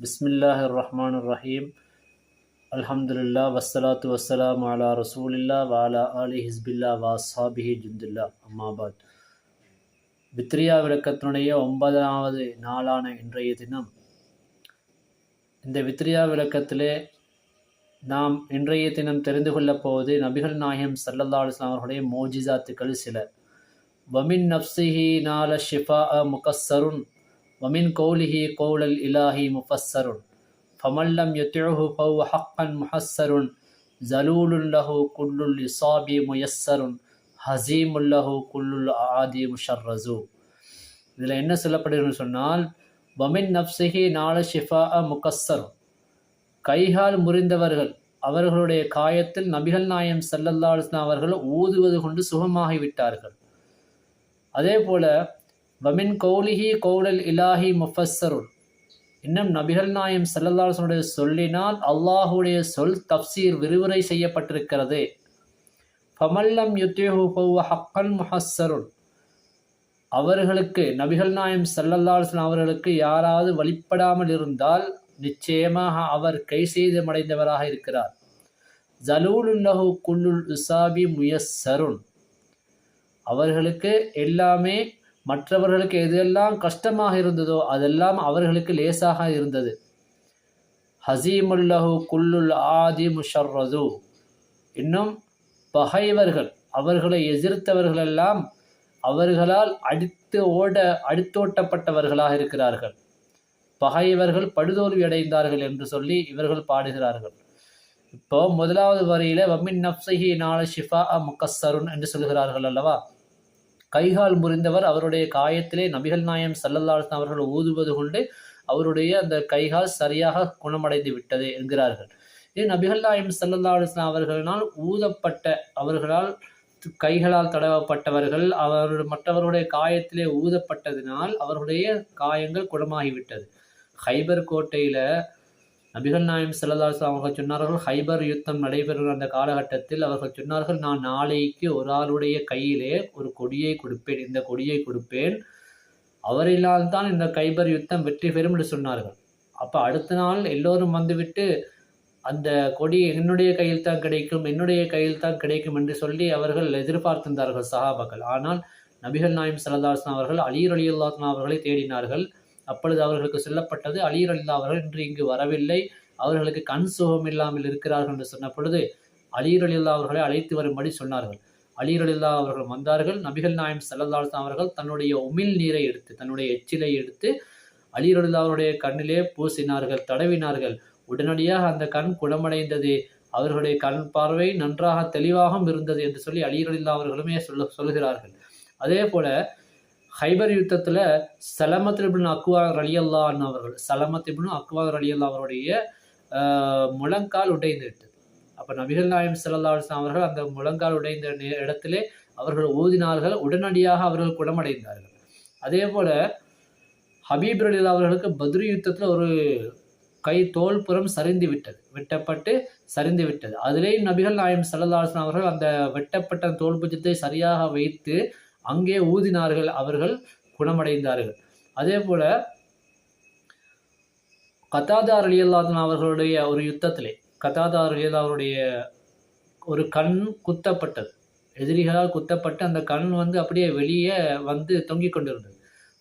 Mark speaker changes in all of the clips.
Speaker 1: பிஸ்மில்லாஹ் ரஹ்மான் ரஹீம் அல்ஹம்துல்லா வஸ்ஸலாத்து வஸ்ஸலாம் அலா ரசூலில்லா வாலா அலி ஹிஸ்பில்லா வா சாபிஹி ஜுந்துல்லா அம்மாபாத் வித்ரியா விளக்கத்தினுடைய ஒன்பதாவது நாளான இன்றைய தினம். இந்த வித்ரியா விளக்கத்திலே நாம் இன்றைய தினம் தெரிந்து கொள்ளப் போவது நபிகள் நாயகம் சல்லல்லா அலுவலாம் அவர்களுடைய மோஜிசாத்துக்கள் சில. வமின் நப்சிஹி நால ஷிஃபா முகஸ்ஸருன். ஒமின் கௌலிஹி கௌலல் இலாஹி முஃபஸ்ஸருன் ஃபமல்லம் யுத்திழு ஃபவு ஹக்கன் முஹஸ்ஸருன் ஜலூலுல்லஹு குல்லுல் இசாபி முயஸ்ஸருன் ஹசீமுல்லஹு குல்லுல் ஆதி முஷர்ரசு இதில் என்ன சொல்லப்படுதுன்னு சொன்னால் வமின் நப்சிஹி நால ஷிஃபா அ முகஸ்ஸர் கைகால் முறிந்தவர்கள் அவர்களுடைய காயத்தில் நபிகள் நாயம் சல்லல்லா அவர்கள் ஊதுவது கொண்டு சுகமாகிவிட்டார்கள். அதே போல வமின் கௌலிஹி கௌலல் இலாஹி முஃபஸ்ஸருன் இன்னும் நபிகள் நாயம் செல்லல்லாசனுடைய சொல்லினால் அல்லாஹுடைய சொல் தப்சீர் விரிவுரை செய்யப்பட்டிருக்கிறது. ஃபமல்லம் யுத்தேஹு ஹக்கன் முஹஸ்ஸருன் அவர்களுக்கு நபிகள் நாயம் செல்லல்லாசன் அவர்களுக்கு யாராவது வழிபடாமல் இருந்தால் நிச்சயமாக அவர் கை செய்தமடைந்தவராக இருக்கிறார். ஜலூலுல்லஹு குல்லுல் உசாபி முயஸ்ஸருன். அவர்களுக்கு எல்லாமே மற்றவர்களுக்கு எதெல்லாம் கஷ்டமாக இருந்ததோ அதெல்லாம் அவர்களுக்கு லேசாக இருந்தது. ஹசீமுல்லஹு குல்லுல் ஆதி முஷர்ரது. இன்னும் பகைவர்கள் அவர்களை எதிர்த்தவர்களெல்லாம் அவர்களால் அடித்து ஓட அடித்தோட்டப்பட்டவர்களாக இருக்கிறார்கள். பகைவர்கள் படுதோல்வி அடைந்தார்கள் என்று சொல்லி இவர்கள் பாடுகிறார்கள். இப்போ முதலாவது வரியில வமின் நப்சஹி நாள ஷிஃபா முக்கசருன் என்று சொல்கிறார்கள் அல்லவா? கைகால் முறிந்தவர் அவருடைய காயத்திலே நபிகள் நாயம் சல்லல்லாஹ் அவர்கள் ஊதுவது கொண்டு அவருடைய அந்த கைகால் சரியாக குணமடைந்து விட்டது என்கிறார்கள். இது நபிகள் நாயம் சல்லல்லா அலுவலாம் அவர்களால் ஊதப்பட்ட அவர்களால் கைகளால் தடவப்பட்டவர்கள் அவர் மற்றவருடைய காயத்திலே ஊதப்பட்டதினால் அவர்களுடைய காயங்கள் குணமாகிவிட்டது. ஹைபர் கோட்டையில் நபிகள் நாயம் செல்லதாசம் அவர்கள் சொன்னார்கள் ஹைபர் யுத்தம் நடைபெறுகிற அந்த காலகட்டத்தில் அவர்கள் சொன்னார்கள் நான் நாளைக்கு ஒரு ஆளுடைய கையிலே ஒரு கொடியை கொடுப்பேன் இந்த கொடியை கொடுப்பேன். அவரினால் தான் இந்த கைபர் யுத்தம் வெற்றி பெறும் என்று சொன்னார்கள். அப்போ அடுத்த நாள் எல்லோரும் வந்துவிட்டு அந்த கொடி என்னுடைய கையில் தான் கிடைக்கும் என்னுடைய கையில் தான் கிடைக்கும் என்று சொல்லி அவர்கள் எதிர்பார்த்திருந்தார்கள் சஹாபாக்கள். ஆனால் நபிகள் நாயம் சல்லதாசன் அவர்கள் அலீர் அலி அல்லாத்னா அவர்களை தேடினார்கள். அப்பொழுது அவர்களுக்கு சொல்லப்பட்டது அலீர் அல்லா அவர்கள் இன்று இங்கு வரவில்லை. அவர்களுக்கு கண் சுகம் இல்லாமல் இருக்கிறார்கள் என்று சொன்ன பொழுது அலீர் அலில்லா அவர்களை அழைத்து வரும்படி சொன்னார்கள். அலீர் அலில்லா அவர்கள் வந்தார்கள். நபிகள் நாயம் செல்லல்லால் அவர்கள் தன்னுடைய உமிழ் நீரை எடுத்து தன்னுடைய எச்சிலை எடுத்து அலீர் அலில்லா அவருடைய கண்ணிலே பூசினார்கள் தடவினார்கள். உடனடியாக அந்த கண் குணமடைந்தது. அவர்களுடைய கண் பார்வை நன்றாக தெளிவாகவும் இருந்தது என்று சொல்லி அலீர் அலில்லா அவர்களுமே சொல்ல சொல்கிறார்கள். அதே போல ஹைபர் யுத்தத்தில் சலமத் இப்னு அக்வா ரலியல்லா அவர்கள் சலமத் இப்னு அக்வா ரலியல்லா அவருடைய முழங்கால் உடைந்து விட்டது அப்போ நபிகள் நாயம் சல்லா அவர்கள் அந்த முழங்கால் உடைந்த இடத்திலே அவர்கள் ஊதினார்கள் உடனடியாக அவர்கள் குணமடைந்தார்கள். அதே போல் ஹபீப் ரலில்லா அவர்களுக்கு பத்ரி யுத்தத்தில் ஒரு கை தோல்புறம் சரிந்து விட்டது வெட்டப்பட்டு சரிந்து விட்டது. அதிலேயும் நபிகள் நாயம் சல்லல்லாஹன் அவர்கள் அந்த வெட்டப்பட்ட தோல்புஜத்தை சரியாக வைத்து அங்கே ஊதினார்கள் அவர்கள் குணமடைந்தார்கள். அதே போல கத்தாதார் அலியல்லாதன் அவர்களுடைய ஒரு யுத்தத்திலே கத்தாதார் அலியல்லா அவருடைய ஒரு கண் குத்தப்பட்டது. எதிரிகளால் குத்தப்பட்டு அந்த கண் வந்து அப்படியே வெளியே வந்து தொங்கிக் கொண்டிருந்தது.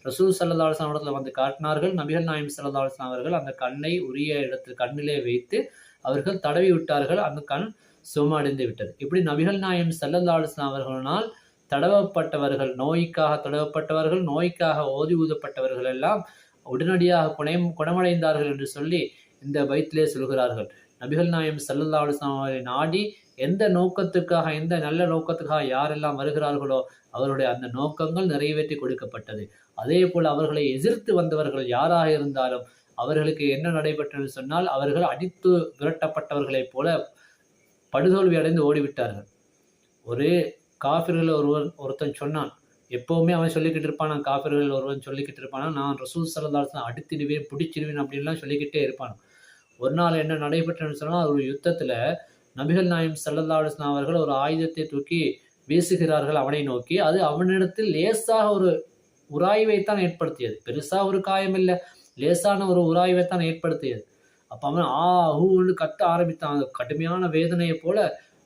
Speaker 1: ரசூல் சல்லா அலுவலாம் இடத்துல வந்து காட்டினார்கள் நபிகள் நாயம் சல்லா அலுவலாம் அவர்கள் அந்த கண்ணை உரிய இடத்தில் கண்ணிலே வைத்து அவர்கள் தடவி விட்டார்கள் அந்த கண் சுமடைந்து விட்டது இப்படி நபிகள் நாயம் சல்லல்லா அலுவலாம் அவர்களால் தடவப்பட்டவர்கள் நோய்க்காக தடவப்பட்டவர்கள் நோய்க்காக ஓதி ஊதப்பட்டவர்கள் எல்லாம் உடனடியாக குணம் குணமடைந்தார்கள் என்று சொல்லி இந்த பைத்திலே சொல்கிறார்கள். நபிகள் நாயம் சல்லல்லா நாடி எந்த நோக்கத்துக்காக எந்த நல்ல நோக்கத்துக்காக யாரெல்லாம் வருகிறார்களோ அவருடைய அந்த நோக்கங்கள் நிறைவேற்றி கொடுக்கப்பட்டது. அதே போல் அவர்களை எதிர்த்து வந்தவர்கள் யாராக இருந்தாலும் அவர்களுக்கு என்ன நடைபெற்றது சொன்னால் அவர்கள் அடித்து விரட்டப்பட்டவர்களைப் போல படுதோல்வி அடைந்து ஓடிவிட்டார்கள். ஒரு காஃபிர்கள் ஒருவன் ஒருத்தன் சொன்னான் எப்போவுமே அவன் சொல்லிக்கிட்டு இருப்பான் நான் காஃபிர்கள் ஒருவன் சொல்லிக்கிட்டு இருப்பானா? நான் ரசூல் சலதாசன் அடுத்திடுவேன் பிடிச்சிடுவேன் அப்படின்லாம் சொல்லிக்கிட்டே இருப்பான். ஒரு நாள் என்ன நடைபெற்றன்னு சொன்னால் ஒரு யுத்தத்தில் நபிகள் நாயம் சல்லல்லா அலுவலாம் அவர்கள் ஒரு ஆயுதத்தை தூக்கி வீசுகிறார்கள் அவனை நோக்கி. அது அவனிடத்தில் லேசாக ஒரு உராய்வைத்தான் ஏற்படுத்தியது. பெருசாக ஒரு காயம் இல்லை லேசான ஒரு உராய்வை தான் ஏற்படுத்தியது. அப்போ அவன் ஆ ஹூன்னு கத்த ஆரம்பித்தான். அந்த கடுமையான வேதனையை போல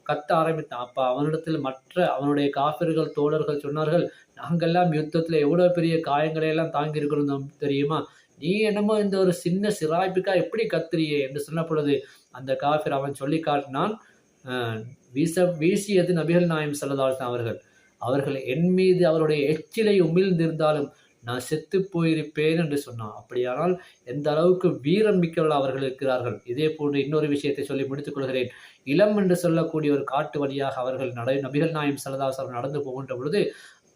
Speaker 1: கத்த ஆரம்பித்தான் அப்போ அவனிடத்தில் மற்ற அவனுடைய காப்பிர்கள் தோழர்கள் சொன்னார்கள் நாங்கள்லாம் யுத்தத்தில் எவ்வளோ பெரிய காயங்களை எல்லாம் தாங்கியிருக்கிறோம் தெரியுமா? நீ என்னமோ இந்த ஒரு சின்ன சிராய்ப்புக்கா எப்படி கத்துறியே? என்று சொன்ன பொழுது அந்த காஃபிர் அவன் சொல்லி காட்டினான் வீச வீசியது நபிகள் நாயம் செல்லதாசன் அவர்கள். அவர்கள் என் மீது அவருடைய எச்சிலை உமிழ்ந்திருந்தாலும் நான் செத்து போயிருப்பேன் என்று சொன்னான். அப்படியானால் எந்த அளவுக்கு வீரம் மிக்கவர்கள் அவர்கள் இருக்கிறார்கள்? இதே போன்று இன்னொரு விஷயத்தை சொல்லி முடித்துக் கொள்கிறேன். இளம் என்று சொல்லக்கூடிய ஒரு காட்டு வழியாக அவர்கள் நட நபிகள் நாயம் சல்லதாஸ் நடந்து போகின்ற பொழுது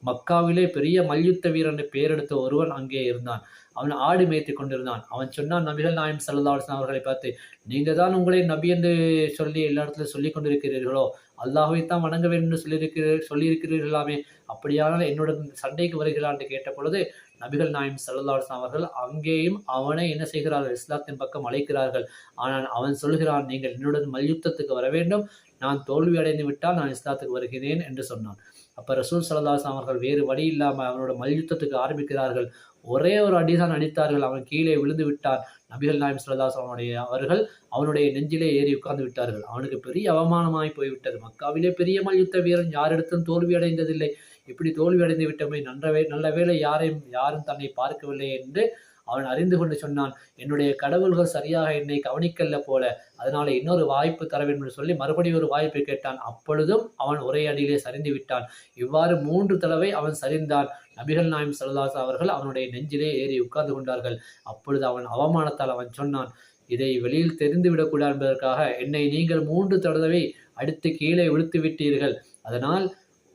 Speaker 1: மக்காவிலே பெரிய மல்யுத்த வீரன் என்று பெயரெடுத்த ஒருவன் அங்கே இருந்தான். அவன் ஆடு மேய்த்து கொண்டிருந்தான். அவன் சொன்னான் நபிகள் நாயம் சல்லதாஸ் அவர்களை பார்த்து நீங்கள் தான் உங்களை நபி என்று சொல்லி எல்லா இடத்துலையும் சொல்லி கொண்டிருக்கிறீர்களோ? அல்லாஹை தான் வணங்க வேண்டும் என்று சொல்லியிருக்கிறீர்கள் சொல்லியிருக்கிறீர்களாமே. அப்படியானால் என்னுடன் சண்டைக்கு வருகிறான் என்று கேட்ட பொழுது நபிகள் நாயம் சல்லல்லாஹு அவர்கள் அங்கேயும் அவனை என்ன செய்கிறார்கள்? இஸ்லாத்தின் பக்கம் அழைக்கிறார்கள். ஆனால் அவன் சொல்கிறான் நீங்கள் என்னுடன் மல்யுத்தத்துக்கு வர வேண்டும். நான் தோல்வி அடைந்து விட்டால் நான் இஸ்லாத்துக்கு வருகிறேன் என்று சொன்னான். அப்போ ரசூல் சல்லாஸ் அவர்கள் வேறு வழி இல்லாமல் அவனோட மல்யுத்தத்துக்கு ஆரம்பிக்கிறார்கள். ஒரே ஒரு அடிதான் அடித்தார்கள். அவன் கீழே விழுந்து விட்டான். நபிகள் நாயம் சுல்லாசனுடைய அவனுடைய அவர்கள் அவனுடைய நெஞ்சிலே ஏறி உட்கார்ந்து விட்டார்கள். அவனுக்கு பெரிய அவமானமாய் போய்விட்டது. மக்காவிலே பெரிய மல்யுத்த வீரன் யாரிடத்தும் தோல்வி அடைந்ததில்லை. இப்படி தோல்வி அடைந்து விட்டோமே? நன்றவே நல்ல வேளை யாரையும் யாரும் தன்னை பார்க்கவில்லை என்று அவன் அறிந்து கொண்டு சொன்னான் என்னுடைய கடவுள்கள் சரியாக என்னை கவனிக்கல்ல போல அதனால இன்னொரு வாய்ப்பு தர வேண்டும் என்று சொல்லி மறுபடியும் ஒரு வாய்ப்பு கேட்டான். அப்பொழுதும் அவன் ஒரே அடியிலே சரிந்து விட்டான். இவ்வாறு மூன்று தடவை அவன் சரிந்தான். நபிகள் நாயம் சல்லாஸ் அவர்கள் அவனுடைய நெஞ்சிலே ஏறி உட்கார்ந்து கொண்டார்கள். அப்பொழுது அவன் அவமானத்தால் அவன் சொன்னான் இதை வெளியில் தெரிந்து விடக்கூடாது என்பதற்காக என்னை நீங்கள் மூன்று தடவை அடுத்து கீழே விழுத்து விட்டீர்கள். அதனால்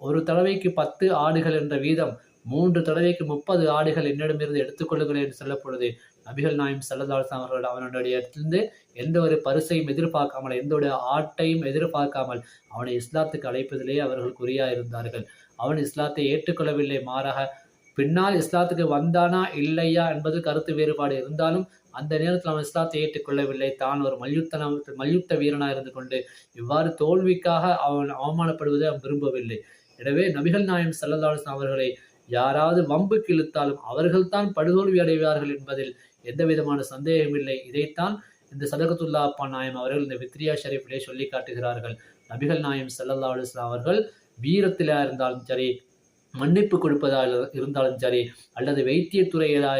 Speaker 1: ஒரு தடவைக்கு பத்து ஆடுகள் என்ற வீதம் மூன்று தடவைக்கு முப்பது ஆடுகள் என்னிடமிருந்து எடுத்துக்கொள்ளுங்கள் என்று சொல்லப்பொழுது நபிகள் நாயம் சல்லதாசன் அவர்கள் அவனுடைய இடத்திலிருந்து எந்த ஒரு பரிசையும் எதிர்பார்க்காமல் எந்த ஒரு ஆட்டையும் எதிர்பார்க்காமல் அவனை இஸ்லாத்துக்கு அழைப்பதிலே அவர்கள் குறியா இருந்தார்கள் அவன் இஸ்லாத்தை ஏற்றுக்கொள்ளவில்லை. மாறாக பின்னால் இஸ்லாத்துக்கு வந்தானா இல்லையா என்பது கருத்து வேறுபாடு இருந்தாலும் அந்த நேரத்தில் அவன் இஸ்லாத்தை ஏற்றுக்கொள்ளவில்லை. தான் ஒரு மல்யுத்தன மல்யுத்த வீரனாக இருந்து கொண்டு இவ்வாறு தோல்விக்காக அவன் அவமானப்படுவதை அவன் விரும்பவில்லை. எனவே நபிகள் நாயம் சல்லல்லாஹு அவர்களை யாராவது வம்புக்கு இழுத்தாலும் அவர்கள்தான் படுதோல்வி அடைவார்கள் என்பதில் எந்த விதமான சந்தேகமில்லை இதைத்தான் இந்த சதகத்துல்லா அப்பா நாயம் அவர்கள் இந்த வித்ரியா ஷரீஃபிலே சொல்லி காட்டுகிறார்கள். நபிகள் நாயம் சல்லல்லா அலுவலாம் அவர்கள் வீரத்திலா இருந்தாலும் சரி மன்னிப்பு கொடுப்பதாக இருந்தாலும் சரி அல்லது வைத்திய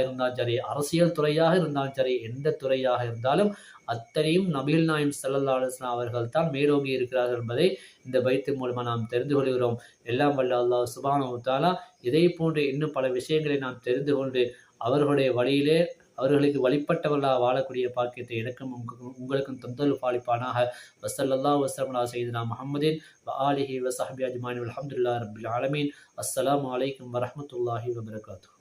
Speaker 1: இருந்தாலும் சரி அரசியல் துறையாக இருந்தாலும் சரி எந்த துறையாக இருந்தாலும் அத்தனையும் நபிகள் நாயம் சல்லல்லா அலுவலாம் அவர்கள் தான் மேலோங்கி இருக்கிறார்கள் என்பதை இந்த பைத்து மூலமாக நாம் தெரிந்து கொள்கிறோம். எல்லாம் வல்ல அல்லாஹ் சுபானு தாலா இதை போன்று இன்னும் பல விஷயங்களை நாம் தெரிந்து கொண்டு அவர்களுடைய வழியிலே அவர்களுக்கு வழிபட்டவர்களாக வாழக்கூடிய பாக்கியத்தை எனக்கும் உங்க- உங்களுக்கும் தொந்தரவு பாலிப்பானாக. வசல்லா வசலமலா செய்தனா முஹம்மதின் ஆலிஹி வசஹபி அஜ்மான் அலமதுல்லா ரப்பில் ஆலமீன். அஸ்லாம் அலைக்கும் வரமத்துல்லாஹி வபரகாத்துஹு.